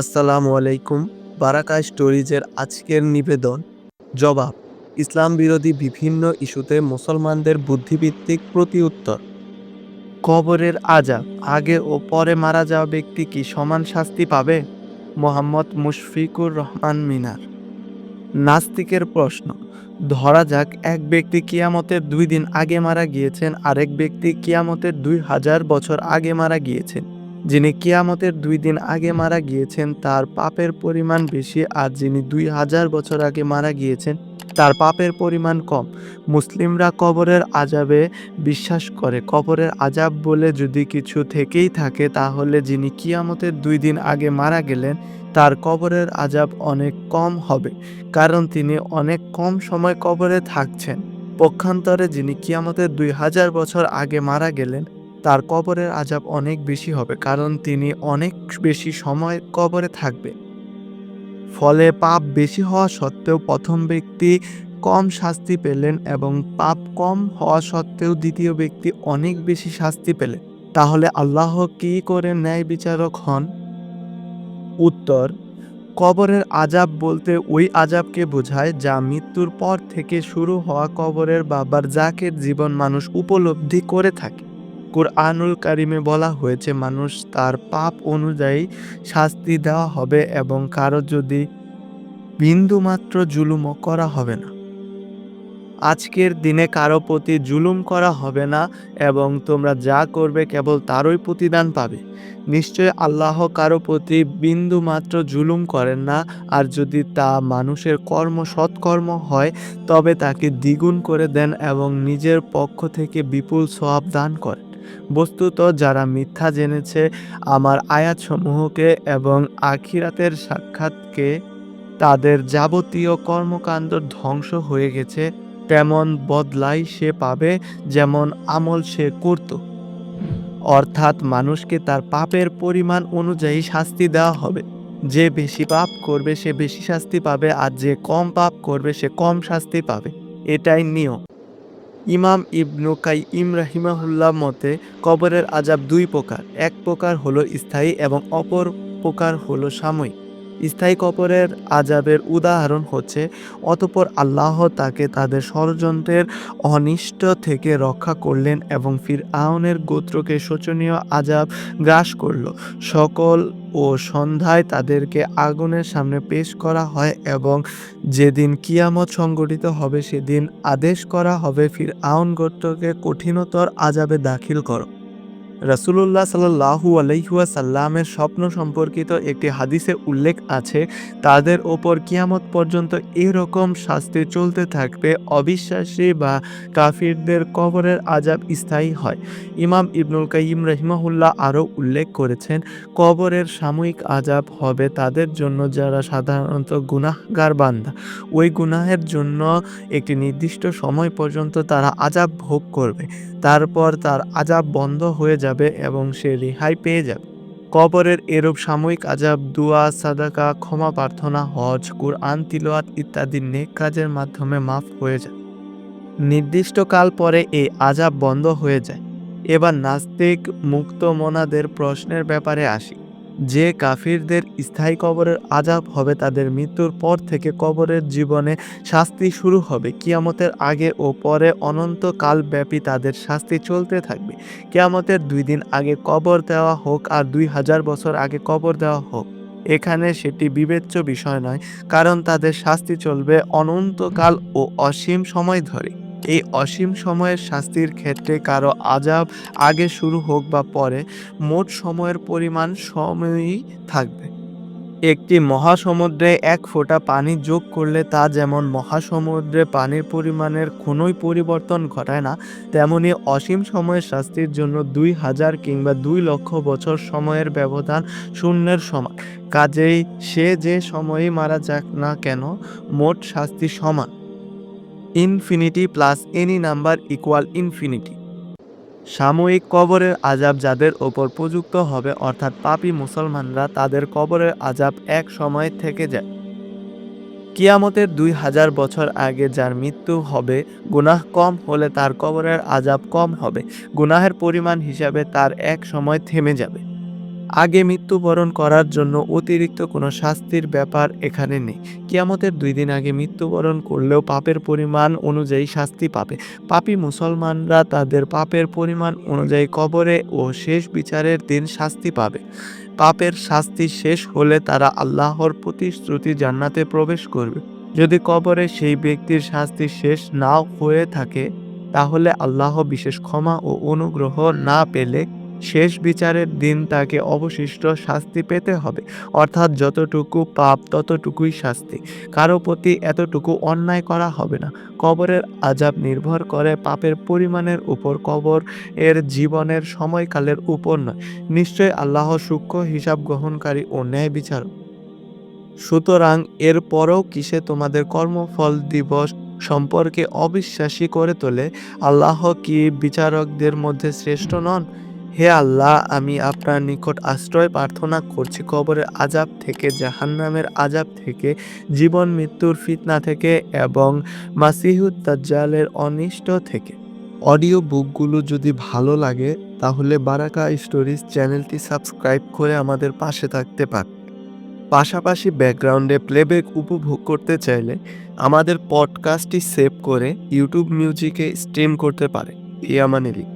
আসসালামু আলাইকুম বারাকা স্টোরিজের আজকের নিবেদন। জবাব, ইসলাম বিরোধী বিভিন্ন ইস্যুতে মুসলমানদের বুদ্ধিভিত্তিক প্রতি উত্তর কবরের আজাব, আগে ও পরে মারা যাওয়া ব্যক্তি কি সমান শাস্তি পাবে? মোহাম্মদ মুশফিকুর রহমান মিনার। নাস্তিকের প্রশ্ন, ধরা যাক এক ব্যক্তি কিয়ামতের দুই দিন আগে মারা গিয়েছেন, আরেক ব্যক্তি কিয়ামতের দুই হাজার বছর আগে মারা গিয়েছেন। যিনি কিয়ামতের দুই দিন আগে মারা গিয়েছেন, তার পাপের পরিমাণ বেশি, আর যিনি দুই হাজার বছর আগে মারা গিয়েছেন, তার পাপের পরিমাণ কম। মুসলিমরা কবরের আজাবে বিশ্বাস করে। কবরের আজাব বলে যদি কিছু থেকেই থাকে, তাহলে যিনি কিয়ামতের দুই দিন আগে মারা গেলেন, তার কবরের আজাব অনেক কম হবে, কারণ তিনি অনেক কম সময় কবরে থাকছেন। পক্ষান্তরে যিনি কিয়ামতের দুই হাজার বছর আগে মারা গেলেন তার কবরের আজাব অনেক বেশি হবে, কারণ তিনি অনেক বেশি সময় কবরে থাকবে। ফলে পাপ বেশি হওয়া সত্ত্বেও প্রথম ব্যক্তি কম শাস্তি পেলেন এবং পাপ কম হওয়া সত্ত্বেও দ্বিতীয় ব্যক্তি অনেক বেশি শাস্তি পেলেন। তাহলে আল্লাহ কি করে ন্যায় বিচারক হন? উত্তর, কবরের আজাব বলতে ওই আজাবকে বোঝায় যা মৃত্যুর পর থেকে শুরু হওয়া কবরের বাবার জাকের জীবন মানুষ উপলব্ধি করে থাকে। কুরআনুল কারিমে বলা হয়েছে, মানুষ তার পাপ অনুযায়ী শাস্তি দেওয়া হবে এবং কারও যদি বিন্দুমাত্র জুলুমও করা হবে না, আজকের দিনে কারও প্রতি জুলুম করা হবে না এবং তোমরা যা করবে কেবল তারই প্রতিদান পাবে। নিশ্চয় আল্লাহ কারও প্রতি বিন্দু মাত্র জুলুম করেন না, আর যদি তা মানুষের কর্ম সৎকর্ম হয়, তবে তাকে দ্বিগুণ করে দেন এবং নিজের পক্ষ থেকে বিপুল সওয়াব দান করেন। বস্তুত যারা মিথ্যা জেনেছে আমার আয়াতসমূহকে এবং আখিরাতের সাক্ষাৎকে তাদের যাবতীয় কর্মকাণ্ড ধ্বংস হয়ে গেছে, তেমন বদলাই সে পাবে যেমন আমল সে করত। অর্থাৎ মানুষকে তার পাপের পরিমাণ অনুযায়ী শাস্তি দেওয়া হবে। যে বেশি পাপ করবে সে বেশি শাস্তি পাবে, আর যে কম পাপ করবে সে কম শাস্তি পাবে। এটাই নিয়ম। ইমাম ইবনু কাই ইম রাহিমাহুল্লাহ মতে, কবরের আজাব দুই প্রকার। এক প্রকার হলো স্থায়ী এবং অপর প্রকার হলো সাময়িক। স্থায়ী কপরের আজাবের উদাহরণ হচ্ছে, অতপর আল্লাহ তাকে তাদের ষড়যন্ত্রের অনিষ্ট থেকে রক্ষা করলেন এবং ফির আউনের গোত্রকে শোচনীয় আজাব গ্রাস করল। সকল ও সন্ধ্যায় তাদেরকে আগুনের সামনে পেশ করা হয় এবং যেদিন কিয়ামত সংগঠিত হবে, সেদিন আদেশ করা হবে ফির আউন গোত্রকে কঠিনতর আজাবে দাখিল করো। রাসুলুল্লাহ সাল্লাহু আলহিউয়া সাল্লামের স্বপ্ন সম্পর্কিত একটি হাদিসে উল্লেখ আছে, তাদের ওপর কিয়ামত পর্যন্ত এরকম শাস্তি চলতে থাকবে অবিশ্বাসী বা কাফিরদের কবরের আজাব স্থায়ী হয়। ইমাম ইবনুল কাইম রহিমাহুল্লাহ আরও উল্লেখ করেছেন, কবরের সাময়িক আজাব হবে তাদের জন্য যারা সাধারণত গুনাহগার বান্দা। ওই গুনাহের জন্য একটি নির্দিষ্ট সময় পর্যন্ত তারা আজাব ভোগ করবে। তারপর তার আজাব বন্ধ হয়ে যাবে এবং সে রেহাই পেয়ে যাবে। কবরের এরূপ সাময়িক আজাব, দুয়া, সাদাকা, ক্ষমা, প্রার্থনা, হজ, কুরআন তিলোয়াত ইত্যাদি নেক কাজের মাধ্যমে মাফ হয়ে যায়। নির্দিষ্ট কাল পরে এই আজাব বন্ধ হয়ে যায়। এবার নাস্তিক মুক্ত মনাদের প্রশ্নের ব্যাপারে আসি। যে কাফিরদের স্থায়ী কবরের আজাব হবে তাদের মৃত্যুর পর থেকে কবরের জীবনে শাস্তি শুরু হবে। কিয়ামতের আগে ও পরে অনন্তকাল ব্যাপী তাদের শাস্তি চলতে থাকবে। কিয়ামতের দুই দিন আগে কবর দেওয়া হোক আর দুই হাজার বছর আগে কবর দেওয়া হোক, এখানে সেটি বিবেচ্য বিষয় নয়, কারণ তাদের শাস্তি চলবে অনন্তকাল ও অসীম সময় ধরে। এই অসীম সময়ের শাস্তির ক্ষেত্রে কারও আজাব আগে শুরু হোক বা পরে, মোট সময়ের পরিমাণ সময়ই থাকবে। একটি মহাসমুদ্রে এক ফোঁটা পানি যোগ করলে তা যেমন মহাসমুদ্রে পানির পরিমাণের কোনোই পরিবর্তন ঘটায় না, তেমনি অসীম সময়ের শাস্তির জন্য দুই হাজার কিংবা দুই লক্ষ বছর সময়ের ব্যবধান শূন্যের সমান। কাজেই সে যে সময়ই মারা যাক না কেন, মোট শাস্তি সমান। Infinity plus any number equal infinity. সাময়িক কবরের আজাব যাদের ওপর প্রযুক্ত হবে, অর্থাৎ পাপি মুসলমানরা তাদের কবরের আজাব এক সময় থেকে যায়। কিয়ামতের দুই হাজার বছর আগে যার মৃত্যু হবে, গুনাহ কম হলে তার কবরের আজাব কম হবে। গুনাহের পরিমাণ হিসাবে তার এক সময় থেমে যাবে। আগে মৃত্যুবরণ করার জন্য অতিরিক্ত কোনো শাস্তির ব্যাপার এখানে নেই। কিয়ামতের দুই দিন আগে মৃত্যুবরণ করলেও পাপের পরিমাণ অনুযায়ী শাস্তি পাবে। পাপী মুসলমানরা তাদের পাপের পরিমাণ অনুযায়ী কবরে ও শেষ বিচারের দিন শাস্তি পাবে। পাপের শাস্তি শেষ হলে তারা আল্লাহর প্রতিশ্রুতি জান্নাতে প্রবেশ করবে। যদি কবরে সেই ব্যক্তির শাস্তি শেষ নাও হয়ে থাকে, তাহলে আল্লাহ বিশেষ ক্ষমা ও অনুগ্রহ না পেলে শেষ বিচারের দিন তাকে অবশিষ্ট শাস্তি পেতে হবে। অর্থাৎ যতটুকু পাপ, ততটুকুই শাস্তি। কারও প্রতি এতটুকু অন্যায় করা হবে না। কবরের আজাব নির্ভর করে পাপের পরিমাণের উপর। কবর এর জীবনের সময়কালের উপর নয়। নিশ্চয় আল্লাহ সূক্ষ্ম হিসাব গ্রহণকারী ও ন্যায় বিচারক। সুতরাং এরপরও কিসে তোমাদের কর্মফল দিবস সম্পর্কে অবিশ্বাসী করে তোলে? আল্লাহ কি বিচারকদের মধ্যে শ্রেষ্ঠ নন? হে আল্লাহ, আমি আপনার নিকট আশ্রয় প্রার্থনা করছি। কবরের আজাব থেকে, জাহান্নামের আজাব থেকে, জীবন, মৃত্যুর ফিতনা থেকে এবং মাসিহুদ দাজ্জালের অনিষ্ট থেকে। অডিও বুকগুলো যদি ভালো লাগে, তাহলে বারাকা স্টোরিজ চ্যানেলটি সাবস্ক্রাইব করে আমাদের পাশে থাকতে পারেন পাশাপাশি ব্যাকগ্রাউন্ডে প্লেব্যাক উপভোগ করতে চাইলে আমাদের পডকাস্টটি সেভ করে ইউটিউব মিউজিকে স্ট্রিম করতে পারে। ইয়ামানেলি